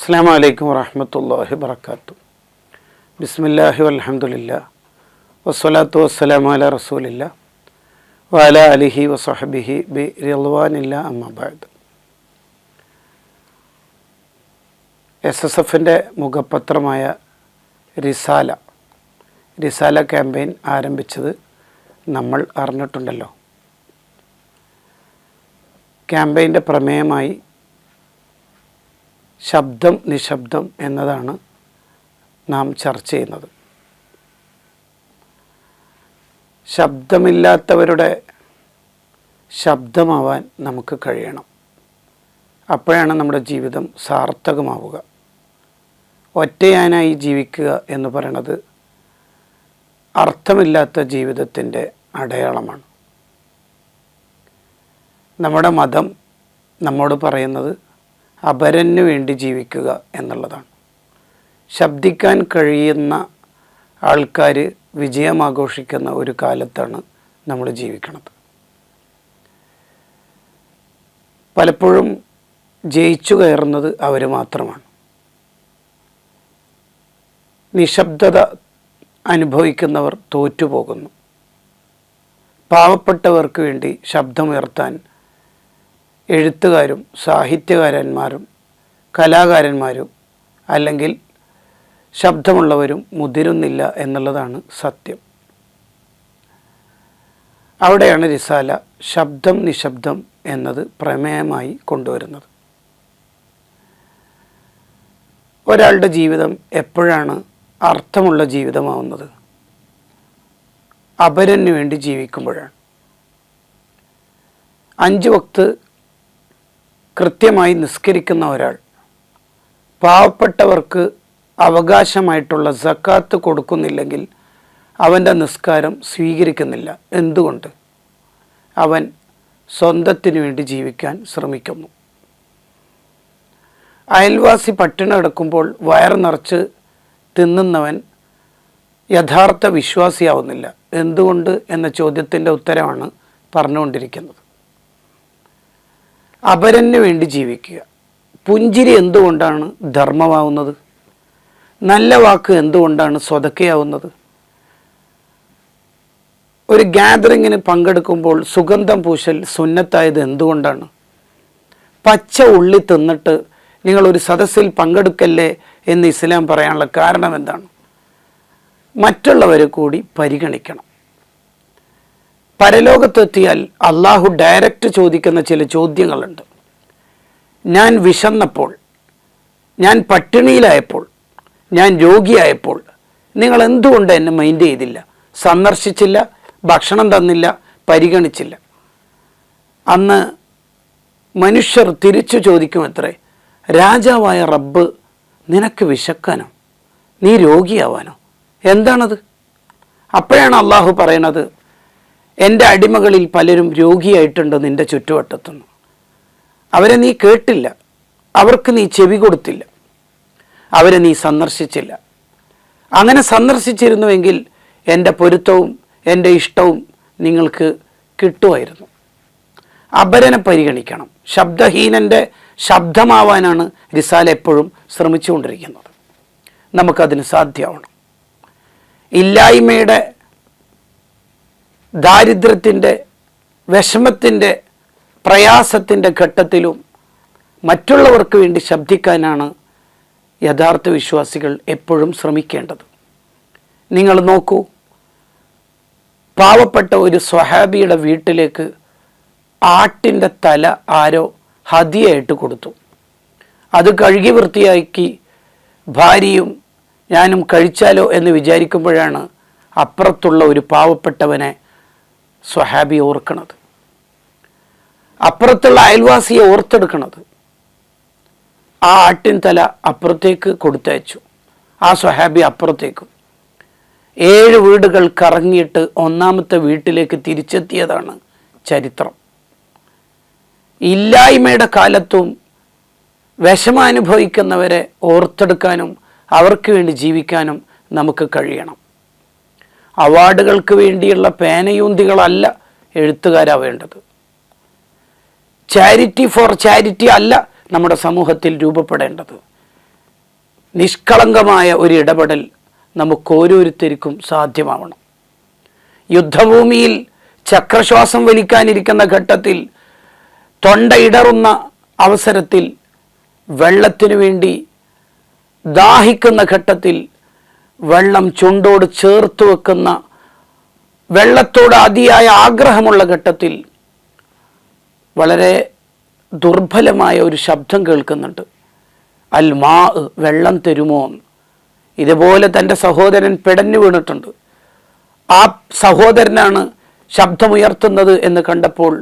അസ്സാം വലൈക്കും വറഹമത്തല്ലാഹി വർക്കാത്തു ബിസ്മില്ലാഹി വലഹമുല്ല വസ്സലാത്തു വസ്സലാം അല റസൂലില്ല. വാല അലിഹി വസഹബിഹി ബി റിൽവാനില്ല അമ്മബാദ് എസ് എസ് എഫിന്റെ മുഖപത്രമായ റിസാല റിസാല ക്യാമ്പയിൻ ആരംഭിച്ചത് നമ്മൾ അറിഞ്ഞിട്ടുണ്ടല്ലോ. ക്യാമ്പയിന്റെ പ്രമേയമായി ശബ്ദം നിശബ്ദം എന്നതാണ് നാം ചർച്ച ചെയ്യുന്നത്. ശബ്ദമില്ലാത്തവരുടെ ശബ്ദമാവാൻ നമുക്ക് കഴിയണം. അപ്പോഴാണ് നമ്മുടെ ജീവിതം സാർത്ഥകമാവുക. ഒറ്റയാനായി ജീവിക്കുക എന്ന് പറയുന്നത് അർത്ഥമില്ലാത്ത ജീവിതത്തിന്റെ അടയാളമാണ്. നമ്മുടെ മതം നമ്മോട് പറയുന്നത് അപരന് വേണ്ടി ജീവിക്കുക എന്നുള്ളതാണ്. ശബ്ദിക്കാൻ കഴിയുന്ന ആൾക്കാർ വിജയം ആഘോഷിക്കുന്ന ഒരു കാലത്താണ് നമ്മൾ ജീവിക്കുന്നത്. പലപ്പോഴും ജയിച്ചു കയറുന്നത് അവർ മാത്രമാണ്. നിശബ്ദത അനുഭവിക്കുന്നവർ തോറ്റുപോകുന്നു. പാവപ്പെട്ടവർക്ക് വേണ്ടി ശബ്ദമുയർത്താൻ എഴുത്തുകാരും സാഹിത്യകാരന്മാരും കലാകാരന്മാരും അല്ലെങ്കിൽ ശബ്ദമുള്ളവരും മുതിരുന്നില്ല എന്നുള്ളതാണ് സത്യം. അവിടെയാണ് റിസാല ശബ്ദം നിശബ്ദം എന്നത് പ്രമേയമായി കൊണ്ടുവരുന്നത്. ഒരാളുടെ ജീവിതം എപ്പോഴാണ് അർത്ഥമുള്ള ജീവിതമാവുന്നത്? അപരന് വേണ്ടി ജീവിക്കുമ്പോഴാണ്. അഞ്ച് വക്ത് കൃത്യമായി നിസ്കരിക്കുന്ന ഒരാൾ. പാവപ്പെട്ടവർക്ക് അവകാശമായിട്ടുള്ള സക്കാത്ത് കൊടുക്കുന്നില്ലെങ്കിൽ അവന്റെ നിസ്കാരം സ്വീകരിക്കുന്നില്ല. എന്തുകൊണ്ട്? അവൻ സ്വന്തത്തിന് വേണ്ടി ജീവിക്കാൻ ശ്രമിക്കുന്നു. അയൽവാസി പട്ടിണി കിടക്കുമ്പോൾ വയർ നിറച്ച് തിന്നുന്നവൻ യഥാർത്ഥ വിശ്വാസിയാവുന്നില്ല. എന്തുകൊണ്ട്? എന്ന ചോദ്യത്തിന്റെ ഉത്തരമാണ് പറഞ്ഞുകൊണ്ടിരിക്കുന്നത്. അപരന് വേണ്ടി ജീവിക്കുക. പുഞ്ചിരി എന്തുകൊണ്ടാണ് ധർമ്മമാവുന്നത്? നല്ല വാക്ക് എന്തുകൊണ്ടാണ് സ്വതക്കയാവുന്നത്? ഒരു ഗ്യാതറിങ്ങിന് പങ്കെടുക്കുമ്പോൾ സുഗന്ധം പൂശൽ സുന്നത്തായത് എന്തുകൊണ്ടാണ്? പച്ച ഉള്ളി തിന്നിട്ട് നിങ്ങൾ ഒരു സദസ്സിൽ പങ്കെടുക്കല്ലേ എന്ന് ഇസ്ലാം പറയാനുള്ള കാരണം എന്താണ്? മറ്റുള്ളവരെ കൂടി പരിഗണിക്കണം. പരലോകത്തെത്തിയാൽ അള്ളാഹു ഡയറക്റ്റ് ചോദിക്കുന്ന ചില ചോദ്യങ്ങളുണ്ട്. ഞാൻ വിശന്നപ്പോൾ ഞാൻ പട്ടിണിയിലായപ്പോൾ ഞാൻ രോഗിയായപ്പോൾ നിങ്ങൾ എന്തുകൊണ്ട് എന്നെ മൈൻഡ് ചെയ്തില്ല? സന്ദർശിച്ചില്ല ഭക്ഷണം തന്നില്ല പരിഗണിച്ചില്ല. അന്ന് മനുഷ്യർ തിരിച്ചു ചോദിക്കും എത്രേ രാജാവായ റബ്ബ് നിനക്ക് വിശക്കാനോ? നീ രോഗിയാവാനോ? എന്താണത്? അപ്പോഴാണ് അള്ളാഹു പറയണത് എന്റെ അടിമകളിൽ പലരും രോഗിയായിട്ടുണ്ട് നിന്റെ ചുറ്റുവട്ടത്തുനിന്ന്? അവരെ നീ കേട്ടില്ല. അവർക്ക് നീ ചെവി കൊടുത്തില്ല. അവരെ നീ സന്ദർശിച്ചില്ല. അങ്ങനെ സന്ദർശിച്ചിരുന്നുവെങ്കിൽ എന്റെ പൊരുത്തവും എന്റെ ഇഷ്ടവും നിങ്ങൾക്ക് കിട്ടുമായിരുന്നു. അപരനെ പരിഗണിക്കണം. ശബ്ദഹീനന്റെ ശബ്ദമാവാനാണ് റിസാൽ എപ്പോഴും ശ്രമിച്ചുകൊണ്ടിരിക്കുന്നത്. നമുക്കതിന് സാധ്യമാവണം. ഇല്ലായ്മയുടെ ദാരിദ്ര്യത്തിന്റെ വിഷമത്തിന്റെ പ്രയാസത്തിന്റെ ഘട്ടത്തിലും മറ്റുള്ളവർക്ക് വേണ്ടി ശബ്ദിക്കാനാണ് യഥാർത്ഥ വിശ്വാസികൾ എപ്പോഴും ശ്രമിക്കേണ്ടത്. നിങ്ങൾ നോക്കൂ പാവപ്പെട്ട ഒരു സ്വഹാബിയുടെ വീട്ടിലേക്ക് ആട്ടിന്റെ തല ആരോ ഹതിയായിട്ട് കൊടുത്തു. അത് കഴുകി വൃത്തിയാക്കി ഭാര്യയും ഞാനും കഴിച്ചാലോ എന്ന് വിചാരിക്കുമ്പോഴാണ് അപ്പുറത്തുള്ള ഒരു പാവപ്പെട്ടവനെ സ്വഹാബി ഓർക്കണത്. അപ്പുറത്തുള്ള അയൽവാസിയെ ഓർത്തെടുക്കണത്. ആ ആട്ടിൻ തല അപ്പുറത്തേക്ക് കൊടുത്തയച്ചു. ആ സ്വഹാബി അപ്പുറത്തേക്കും. ഏഴ് വീടുകൾ കറങ്ങിയിട്ട് ഒന്നാമത്തെ വീട്ടിലേക്ക് തിരിച്ചെത്തിയതാണ് ചരിത്രം. ഇല്ലായ്മയുടെ കാലത്തും വിഷമാനുഭവിക്കുന്നവരെ ഓർത്തെടുക്കാനും അവർക്ക് വേണ്ടി ജീവിക്കാനും നമുക്ക് കഴിയണം. അവാർഡുകൾക്ക് വേണ്ടിയുള്ള പേനയൂന്തികളല്ല എഴുത്തുകാരാവേണ്ടത് ചാരിറ്റി ഫോർ ചാരിറ്റി അല്ല നമ്മുടെ സമൂഹത്തിൽ രൂപപ്പെടേണ്ടത്. നിഷ്കളങ്കമായ ഒരു ഇടപെടൽ നമുക്ക് ഓരോരുത്തർക്കും സാധ്യമാവണം. യുദ്ധഭൂമിയിൽ ചക്രശ്വാസം വലിക്കാനിരിക്കുന്ന ഘട്ടത്തിൽ തൊണ്ടയിടറുന്ന അവസരത്തിൽ വെള്ളത്തിനു വേണ്ടി ദാഹിക്കുന്ന ഘട്ടത്തിൽ വെള്ളം ചുണ്ടോട് ചേർത്ത് വെക്കുന്ന വെള്ളത്തോട് അതിയായ ആഗ്രഹമുള്ള ഘട്ടത്തിൽ വളരെ ദുർബലമായ ഒരു ശബ്ദം കേൾക്കുന്നുണ്ട്. അൽ മാ വെള്ളം തരുമോ. ഇതുപോലെ തന്റെ സഹോദരൻ പെടഞ്ഞു വീണിട്ടുണ്ട്. ആ സഹോദരനാണ് ശബ്ദമുയർത്തുന്നത് എന്ന് കണ്ടപ്പോൾ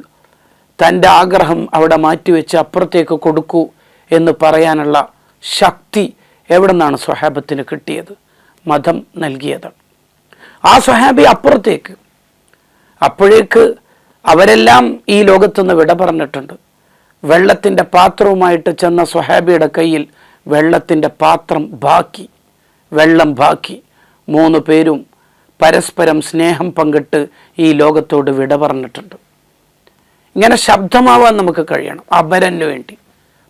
തന്റെ ആഗ്രഹം അവിടെ മാറ്റിവെച്ച് അപ്പുറത്തേക്ക് കൊടുക്കൂ എന്ന് പറയാനുള്ള ശക്തി എവിടെ നിന്നാണ് സ്വഹാബത്തിന് കിട്ടിയത്. മതം നൽകിയതാണ് ആ സ്വഹാബി അപ്പുറത്തേക്ക്. അപ്പോഴേക്ക് അവരെല്ലാം ഈ ലോകത്തുനിന്ന് വിട പറഞ്ഞിട്ടുണ്ട്. വെള്ളത്തിന്റെ പാത്രവുമായിട്ട് ചെന്ന സ്വഹാബിയുടെ കയ്യിൽ വെള്ളത്തിന്റെ പാത്രം ബാക്കി വെള്ളം ബാക്കി. മൂന്ന് പേരും പരസ്പരം സ്നേഹം പങ്കിട്ട് ഈ ലോകത്തോട് വിട പറഞ്ഞിട്ടുണ്ട്. ഇങ്ങനെ ശബ്ദമാവാൻ നമുക്ക് കഴിയണം. അപരന് വേണ്ടി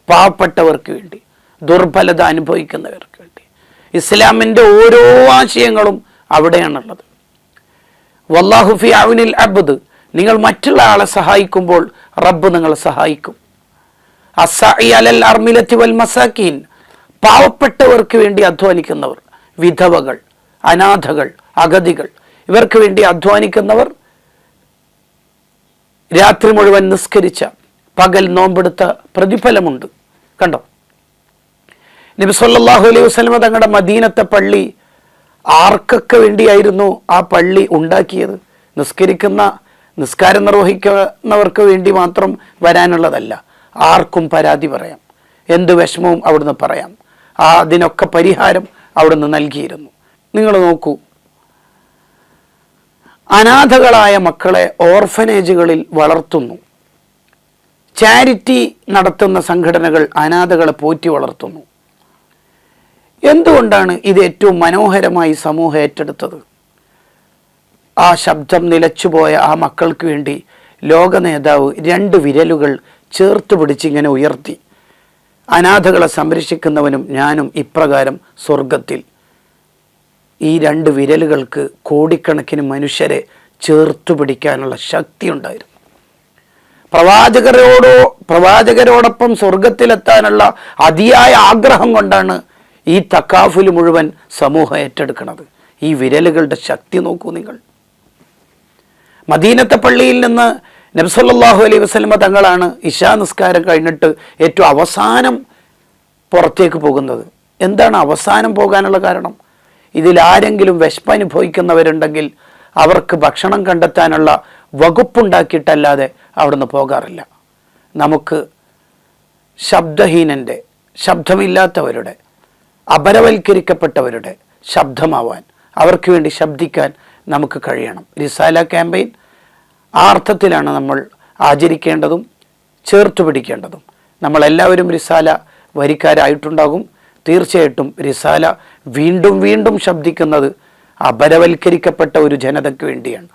പാവപ്പെട്ടവർക്ക് വേണ്ടി ദുർബലത അനുഭവിക്കുന്നവർക്ക് ഇസ്ലാമിന്റെ ഓരോ ആശയങ്ങളും അവിടെയാണുള്ളത്. വല്ലാഹു ഫി അവനിൽ അബ്ദ്. നിങ്ങൾ മറ്റുള്ള ആളെ സഹായിക്കുമ്പോൾ റബ്ബ് നിങ്ങളെ സഹായിക്കും. അർമിലത്തി വൽ മസാക്കീൻ. പാവപ്പെട്ടവർക്ക് വേണ്ടി അധ്വാനിക്കുന്നവർ വിധവകൾ അനാഥകൾ അഗതികൾ ഇവർക്ക് വേണ്ടി അധ്വാനിക്കുന്നവർ രാത്രി മുഴുവൻ നിസ്കരിച്ച പകൽ നോമ്പെടുത്ത പ്രതിഫലമുണ്ട്. കണ്ടോ? നബി സല്ലല്ലാഹു അലൈഹി വസല്ലമ തങ്ങളുടെ മദീനത്തെ പള്ളി ആർക്കൊക്കെ വേണ്ടിയായിരുന്നു ആ പള്ളി ഉണ്ടാക്കിയത്? നിസ്കരിക്കുന്ന നിസ്കാരം നിർവഹിക്കുന്നവർക്ക് വേണ്ടി മാത്രം വരാനുള്ളതല്ല. ആർക്കും പരാതി പറയാം. എന്ത് വിഷമവും അവിടുന്ന് പറയാം. ആ അതിനൊക്കെ പരിഹാരം അവിടുന്ന് നൽകിയിരുന്നു. നിങ്ങൾ നോക്കൂ. അനാഥകളായ മക്കളെ ഓർഫനേജുകളിൽ വളർത്തുന്നു. ചാരിറ്റി നടത്തുന്ന സംഘടനകൾ അനാഥകളെ പോറ്റി വളർത്തുന്നു. എന്തുകൊണ്ടാണ് ഇത് ഏറ്റവും മനോഹരമായി സമൂഹം ഏറ്റെടുത്തത്? ആ ശബ്ദം നിലച്ചുപോയ ആ മക്കൾക്ക് വേണ്ടി ലോക നേതാവ് രണ്ട് വിരലുകൾ ചേർത്ത് പിടിച്ചിങ്ങനെ ഉയർത്തി. അനാഥകളെ സംരക്ഷിക്കുന്നവനും ഞാനും ഇപ്രകാരം സ്വർഗത്തിൽ ഈ രണ്ട് വിരലുകൾക്ക് കോടിക്കണക്കിന് മനുഷ്യരെ ചേർത്തു പിടിക്കാനുള്ള ശക്തി ഉണ്ടായിരുന്നു പ്രവാചകരോടോ പ്രവാചകരോടൊപ്പം സ്വർഗത്തിലെത്താനുള്ള അതിയായ ആഗ്രഹം കൊണ്ടാണ് ഈ തക്കാഫുൽ മുഴുവൻ സമൂഹം ഏറ്റെടുക്കണത്. ഈ വിരലുകളുടെ ശക്തി നോക്കൂ നിങ്ങൾ. മദീനത്തെ പള്ളിയിൽ നിന്ന് നബ്സല്ലാഹു അലൈഹി വസ്ലമ തങ്ങളാണ് ഇശാ നിസ്കാരം കഴിഞ്ഞിട്ട് ഏറ്റവും അവസാനം പുറത്തേക്ക് പോകുന്നത്. എന്താണ് അവസാനം പോകാനുള്ള കാരണം? ഇതിൽ ആരെങ്കിലും വിശപ്പനുഭവിക്കുന്നവരുണ്ടെങ്കിൽ അവർക്ക് ഭക്ഷണം കണ്ടെത്താനുള്ള വകുപ്പുണ്ടാക്കിയിട്ടല്ലാതെ അവിടുന്ന് പോകാറില്ല. നമുക്ക് ശബ്ദഹീനന്റെ ശബ്ദമില്ലാത്തവരുടെ അപരവൽക്കരിക്കപ്പെട്ടവരുടെ ശബ്ദമാവാൻ അവർക്ക് വേണ്ടി ശബ്ദിക്കാൻ നമുക്ക് കഴിയണം. റിസാല ക്യാമ്പയിൻ ആ അർത്ഥത്തിലാണ് നമ്മൾ ആചരിക്കേണ്ടതും ചേർത്ത് പിടിക്കേണ്ടതും. നമ്മളെല്ലാവരും റിസാല വരിക്കാരായിട്ടുണ്ടാകും. തീർച്ചയായിട്ടും റിസാല വീണ്ടും വീണ്ടും ശബ്ദിക്കുന്നത് അപരവൽക്കരിക്കപ്പെട്ട ഒരു ജനതയ്ക്ക് വേണ്ടിയാണ്.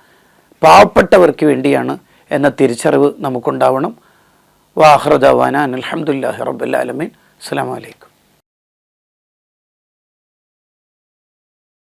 പാവപ്പെട്ടവർക്ക് വേണ്ടിയാണ് എന്ന തിരിച്ചറിവ് നമുക്കുണ്ടാവണം. വാഹൃദവാന അലഹമുല്ലാ റബ്ബുല്ലാലമീൻ അസ്സാം വലൈക്കും